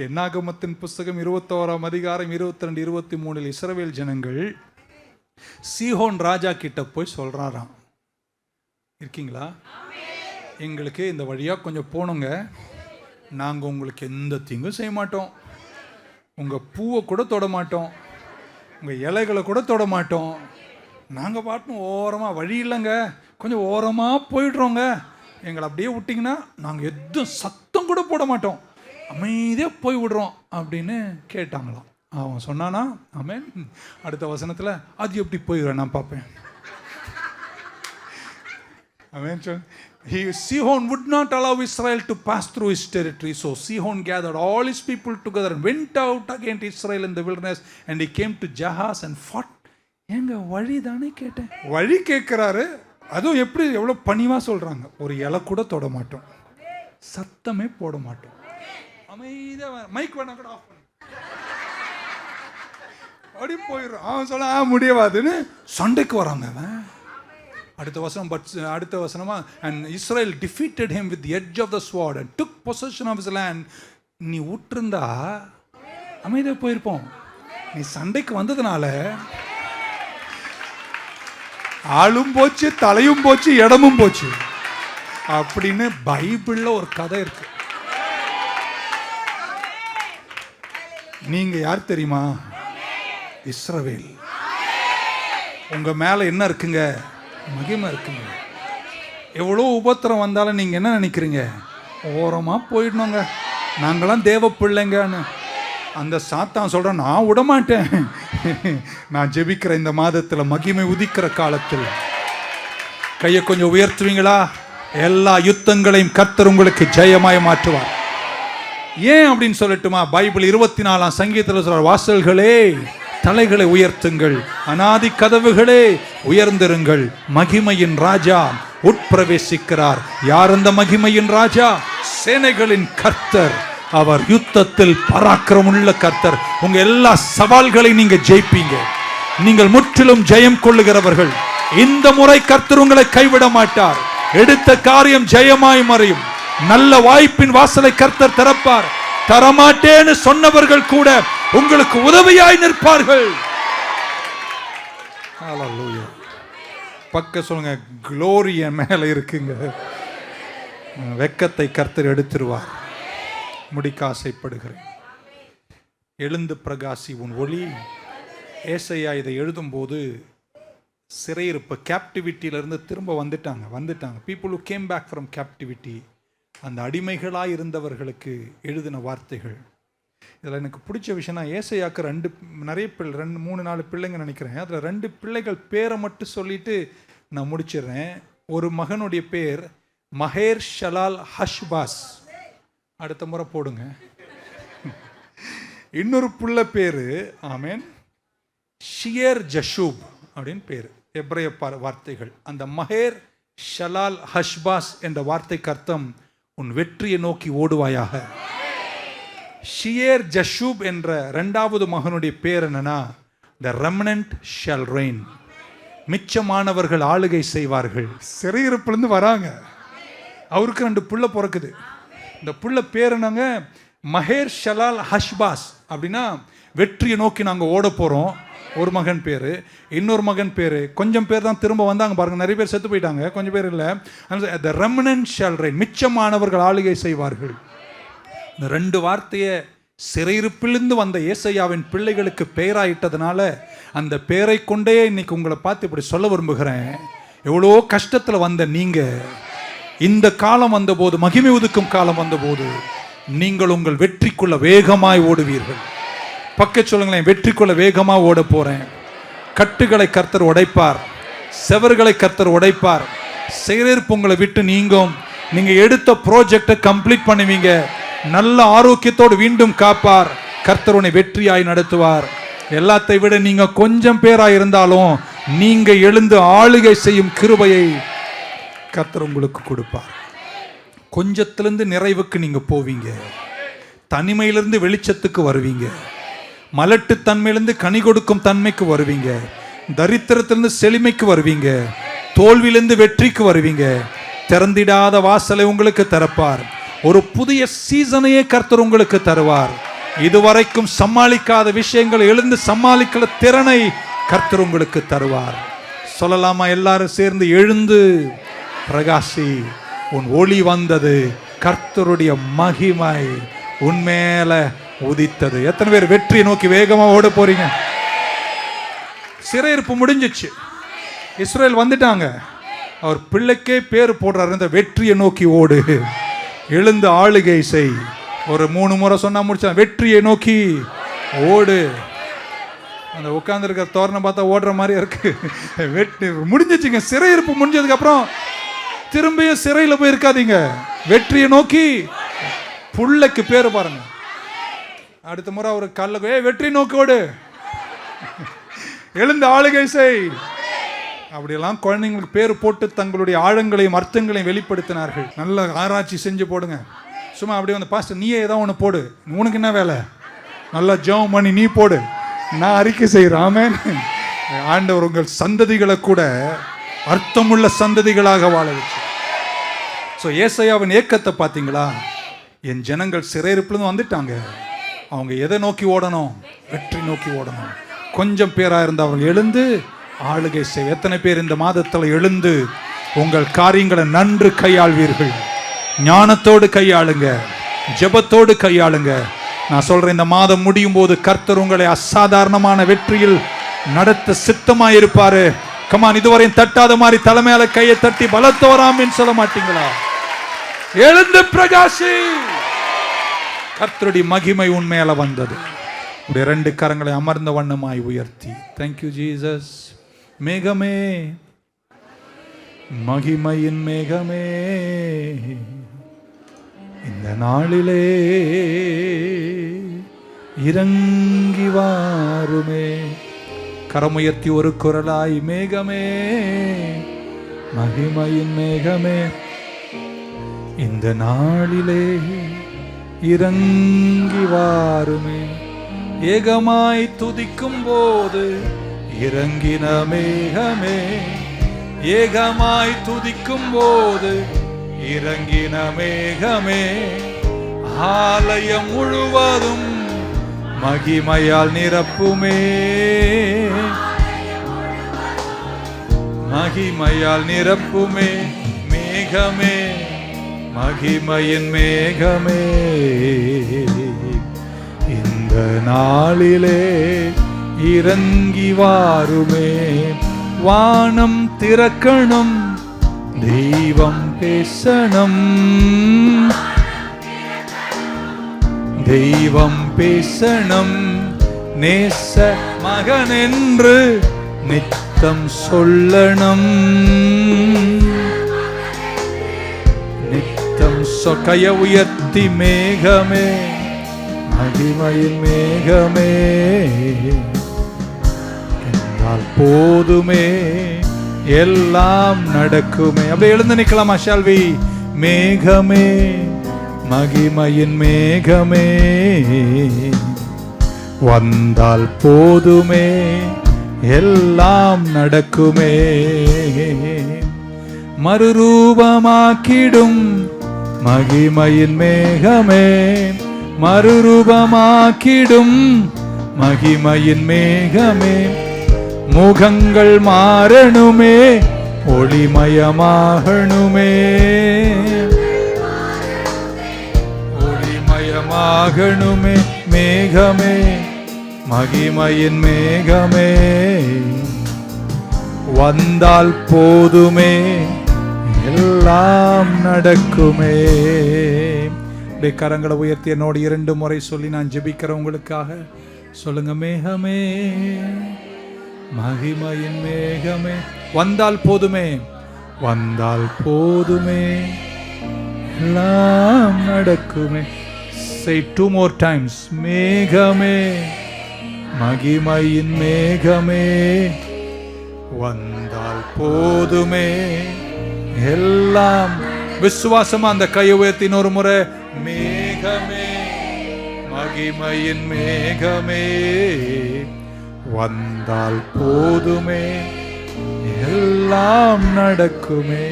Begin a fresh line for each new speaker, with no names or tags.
என்னாகமத்தின் புஸ்தகம் இருபத்தோராம் அதிகாரம் இருபத்தி ரெண்டு இருபத்தி மூணில் இஸ்ரவேல் ஜனங்கள் சீஹோன் ராஜா கிட்ட போய் சொல்கிறாராம் இருக்கீங்களா? எங்களுக்கு இந்த வழியாக கொஞ்சம் போகணுங்க நாங்கள் உங்களுக்கு எந்த தீங்கும் செய்ய மாட்டோம். உங்கள் பூவை கூட தொட மாட்டோம். உங்கள் இலைகளை கூட தொட மாட்டோம். நாங்கள் பாட்டும் ஓரமாக வழி இல்லைங்க. கொஞ்சம் ஓரமாக போயிடுறோங்க. எங்களை அப்படியே விட்டிங்கன்னா நாங்கள் எதுவும் சத்தம் கூட போட மாட்டோம். அமைதியாக போய் விடுறோம் அப்படின்னு கேட்டாங்களாம் அவன் சொன்னானா ஆமென் அடுத்த வசனத்தில் அது எப்படி போயிடுறேன் நான் பார்ப்பேன் Amen. So, He, Sihon would not allow Israel to pass through his territory. So Sihon gathered all his people together and went out against Israel in the wilderness. And he came to Jahaz and fought. ஏங்க வழி தானே கேட்டேன் வழி கேட்குறாரு அதுவும் எப்படி எவ்வளோ பணிவாக சொல்கிறாங்க ஒரு இலை கூட தொட மாட்டோம் சத்தமே போட மாட்டோம் அமைதியாக மைக் வேணா கூட ஆஃப் பண்ணு. அப்படி போயிடும் அவன் சொல்ல ஆ முடியவாதுன்னு சண்டைக்கு வராங்க அவன் அடுத்த வசனம் பட் அடுத்த வசனமா and Israel defeated him with edge of the sword and took possession of his land நீ விட்டுருந்தா அமைதியாக போயிருப்போம். நீ சண்டைக்கு வந்ததுனால ஆளும் போச்சு தலையும் போச்சு இடமும் போச்சு. அப்படின்னு பைபிளில் ஒரு கதை இருக்குது நீங்க யார் தெரியுமா? இஸ்ரவேல். உங்க மேல என்ன இருக்குங்க? மகிமை இருக்குங்க. எவ்வளோ உபத்திரம் வந்தாலும் நீங்கள் என்ன நினைக்கிறீங்க? ஓரமாக போயிடணுங்க. நாங்களாம் தேவ பிள்ளைங்கன்னு. அந்த சாத்தான் சொல்கிறேன் நான் விட மாட்டேன் நான் ஜெபிக்கிற இந்த மாதத்தில் மகிமை உதிக்கிற காலத்தில். கையை கொஞ்சம் உயர்த்துவீங்களா? எல்லா யுத்தங்களையும் கர்த்தர் உங்களுக்கு ஜெயமாய் மாற்றுவார். ஏன் அப்படின்னு சொல்லட்டுமா? பைபிள் இருபத்தி நாலாம் சங்கீதத்தில் சொல்ற வாசல்களே தலைகளை உயர்த்துங்கள். அனாதி கதவுகளே உயர்ந்திருங்கள். மகிமையின் ராஜா உட்பிரவேசிக்கிறார். யார் அந்த மகிமையின் ராஜா? சேனைகளின் கர்த்தர். அவர் யுத்தத்தில் பராக்கிரமுள்ள கர்த்தர். உங்க எல்லா சவால்களையும் நீங்க ஜெயிப்பீங்க. நீங்கள் முற்றிலும் ஜெயம் கொள்ளுகிறவர்கள். இந்த முறை கர்த்தர் உங்களை கைவிட மாட்டார். எடுத்த காரியம் ஜெயமாய் மறையும். நல்ல வாய்ப்பின் வாசலை கர்த்தர் திறப்பார். தரமாட்டேன்னு சொன்னவர்கள் கூட உங்களுக்கு உதவியாய் நிற்பார்கள். பக்க சொல்லுங்க glory என் மேல இருக்குங்க. வெக்கத்தை கர்த்தர் எடுத்துருவார். முடிக்க ஆசைப்படுகிறேன். எழுந்து பிரகாசி உன் ஒளி. ஏசையா இதை எழுதும்போது சிறையிருப்பு கேப்டிவிட்டியிலிருந்து திரும்ப வந்துட்டாங்க வந்துட்டாங்க. People came back from captivity அந்த அடிமைகளாக இருந்தவர்களுக்கு எழுதின வார்த்தைகள். இதில் எனக்கு பிடிச்ச விஷயம்னா ஏசையாக்கு ரெண்டு நிறைய பிள்ளை ரெண்டு மூணு நாலு பிள்ளைங்க நினைக்கிறேன். அதில் ரெண்டு பிள்ளைகள் பேரை மட்டும் சொல்லிட்டு நான் முடிச்சிடுறேன். ஒரு மகனுடைய பேர் மஹேர் ஷலால் ஹஷ்பாஸ். அடுத்த முறை போடுங்க. இன்னொரு புள்ள பேர் ஆமேன் ஷியர் ஜஷூப் அப்படின்னு பேர். எப்ரைய வார்த்தைகள். அந்த மஹேர் ஷலால் ஹஷ்பாஸ் என்ற வார்த்தைக்கு அர்த்தம் உன் வெற்றியை நோக்கி ஓடுவாயாக. ஷியர் ஜஷூப் என்ற ரெண்டாவது மகனுடைய பேர் என்னன்னா த ரெமனன்ட் ஷல் ரெயின் மிச்சமானவர்கள் ஆளுகை செய்வார்கள். சிறையிருப்புலேருந்து வராங்க. அவருக்கு ரெண்டு புள்ள பிறக்குது. இந்த புள்ள பேர் என்னங்க? மஹேர் ஷலால் ஹஷ்பாஸ். அப்படின்னா வெற்றியை நோக்கி நாங்கள் ஓட போகிறோம் ஒரு மகன் பேர் இன்னொரு மகன் பேர். கொஞ்சம் பேர் தான் திரும்ப வந்தாங்க பாருங்க நிறைய பேர் செத்து போயிட்டாங்க கொஞ்சம் பேர் இல்லை. த ரெமனன் ஷால் மிச்சமானவர்கள் ஆளுகை செய்வார்கள். இந்த ரெண்டு வார்த்தையை சிறையிருப்பிலிருந்து வந்த ஏசையாவின் பிள்ளைகளுக்கு பெயராயிட்டதுனால அந்த பெயரை கொண்டே இன்னைக்கு உங்களை பார்த்து இப்படி சொல்ல விரும்புகிறேன். எவ்வளோ கஷ்டத்தில் வந்த நீங்கள் இந்த காலம் வந்தபோது மகிமை ஒதுக்கும் காலம் வந்தபோது நீங்கள் உங்கள் வெற்றிக்குள்ள வேகமாய் ஓடுவீர்கள். பக்க சொல்லுங்களேன் வெற்றிக்குள்ளே வேகமாக ஓட போகிறேன் கட்டுகளை கர்த்தர் உடைப்பார். செவர்களை கர்த்தர் உடைப்பார். செயலிருப்பு உங்களை விட்டு நீங்கும். நீங்கள் எடுத்த ப்ராஜெக்டை கம்ப்ளீட் பண்ணுவீங்க. நல்ல ஆரோக்கியத்தோடு மீண்டும் காப்பார். கர்த்தர் உன்னை வெற்றியாய் நடத்துவார். எல்லாத்தை விட நீங்கள் கொஞ்சம் பேராக இருந்தாலும் நீங்கள் எழுந்து ஆளுகை செய்யும் கிருபையை கர்த்தர் உங்களுக்கு கொடுப்பார். கொஞ்சத்திலிருந்து நிறைவுக்கு நீங்கள் போவீங்க. தனிமையிலிருந்து வெளிச்சத்துக்கு வருவீங்க. மலட்டுத்தன்மையிலிருந்து கனி கொடுக்கும் தன்மைக்கு வருவீங்க. தரித்திரத்திலிருந்து செழுமைக்கு வருவீங்க. தோல்வியிலிருந்து வெற்றிக்கு வருவீங்க. திறந்திடாத வாசலை உங்களுக்கு திறப்பார். ஒரு புதிய சீசனையே கர்த்தர் உங்களுக்கு தருவார். இதுவரைக்கும் சமாளிக்காத விஷயங்கள் எழுந்து சமாளிக்கிற திறனை கர்த்தர் உங்களுக்கு தருவார். சொல்லலாமா? எல்லாரும் சேர்ந்து எழுந்து பிரகாசி உன் ஒளி வந்தது. கர்த்தருடைய மகிமை உன்மேல உதித்தது எத்தனை பேர் வெற்றியை நோக்கி வேகமா ஓட போறீங்க? சிறையிருப்பு முடிஞ்சிச்சு. இஸ்ரேல் வந்துட்டாங்க. அவர் பிள்ளைக்கே பேர் போடுறாரு. இந்த வெற்றியை நோக்கி ஓடு. எழுந்து ஆளுகை செய். ஒரு மூணு முறை சொன்னா முடிச்சா வெற்றியை நோக்கி ஓடு. அந்த உட்காந்துருக்க தோரணம் பார்த்தா ஓடுற மாதிரி இருக்கு. வெற்றி முடிஞ்சிச்சுங்க. சிறையிருப்பு முடிஞ்சதுக்கு அப்புறம் திரும்பியும் சிறையில் போய் இருக்காதீங்க. வெற்றியை நோக்கி புள்ளைக்கு பேர் பாருங்க. அடுத்த முறை அவர் கல்ல ஏ வெற்றி நோக்கோடு எழுந்து ஆளுகை செய். அப்படியெல்லாம் குழந்தைங்களுக்கு பேர் போட்டு தங்களுடைய ஆழங்களையும் அர்த்தங்களையும் வெளிப்படுத்தினார்கள். நல்ல ஆராய்ச்சி செஞ்சு போடுங்க. சும்மா அப்படியே வந்து பாஸ்டர் நீயே ஏதோ ஒன்று போடு. உனக்கு என்ன வேலை? நல்லா ஜெபம் பண்ணி நீ போடு. நான் அறிக்கை செய்கிறாமே ஆண்டவர் உங்கள் சந்ததிகளை கூட அர்த்தமுள்ள சந்ததிகளாக வாழ வச்சு. ஸோ ஏசையாவின் ஏக்கத்தை பார்த்தீங்களா? என் ஜனங்கள் சிறையிருப்புலேருந்து வந்துட்டாங்க. அவங்க எதை நோக்கி ஓடணும்? வெற்றி நோக்கி ஓடணும். கொஞ்சம் பேராக இருந்து அவங்க எழுந்து ஆளுகை செய். எத்தனை பேர் இந்த மாதத்தில் எழுந்து உங்கள் காரியங்களை நன்று கையாள்வீர்கள்? ஞானத்தோடு கையாளுங்க. ஜெபத்தோடு கையாளுங்க. நான் சொல்கிறேன் இந்த மாதம் முடியும் போது கர்த்தர் உங்களை அசாதாரணமான வெற்றியில் நடத்த சித்தமாக இருப்பாரு கமான் இதுவரையும் தட்டாத மாதிரி தலைமையால கையை தட்டி பலத்தோராமின்னு சொல்ல மாட்டீங்களா? எழுந்து பிரகாசி! கர்த்தருடைய மகிமை உண்மையில வந்தது. உடைய ரெண்டு கரங்களை அமர்ந்த வண்ணமாய் உயர்த்தி. தேங்க்யூ ஜீசஸ் மேகமே. மகிமையின் மேகமே. இந்த நாளிலே இறங்கி வாருமே. கரமுயர்த்தி ஒரு குரலாய் மேகமே. மகிமையின் மேகமே. இந்த நாளிலே இறங்கி வாருமே. ஏகமாய் துதிக்கும் போது இறங்கின மேகமே. ஏகமாய் துதிக்கும் போது இறங்கின மேகமே. ஆலயம் முழுவதும் மகிமையால் நிரப்புமே. மகிமையால் நிரப்புமே. மேகமே. மகிமையின் மேகமே. இந்த நாளிலே இறங்கி வாருமே. வானம் திறக்கணும் தெய்வம் பேசணும். தெய்வம் பேசணும் நேச மகன் என்று நித்தம் சொல்லணும். கைய உயர்த்தி மேகமே மகிமையின் மேகமே. என்றால் போதுமே எல்லாம் நடக்குமே. அப்படியே எழுந்து நிற்கலாமா ஷால்வி மேகமே மகிமையின் மேகமே. வந்தால் போதுமே எல்லாம் நடக்குமே. மறுரூபமாக்கிடும் மகிமையின் மேகமே மறுரூபமாக்கிடும். மகிமையின் மேகமே முகங்கள் மாறணுமே ஒளிமயமாகணுமே. ஒளிமயமாகணுமே மேகமே மகிமையின் மேகமே. வந்தால் போதுமே. எல்லாம் நடக்குமே. அப்படியே கரங்களை உயர்த்தி என்னோட இரண்டு முறை சொல்லி நான் ஜெபிக்கிறேன் உங்களுக்காக. சொல்லுங்க மேகமே மகிமையின் மேகமே. வந்தால் போதுமே. வந்தால் போதுமே. எல்லாம் நடக்குமே. Say two more times. மேகமே மகிமையின் மேகமே. வந்தால் போதுமே. எல்லாம் விசுவாசமா அந்த கையை உயர்த்தின ஒரு முறை மேகமே மகிமையின் மேகமே வந்தால் போதுமே எல்லாம் நடக்குமே.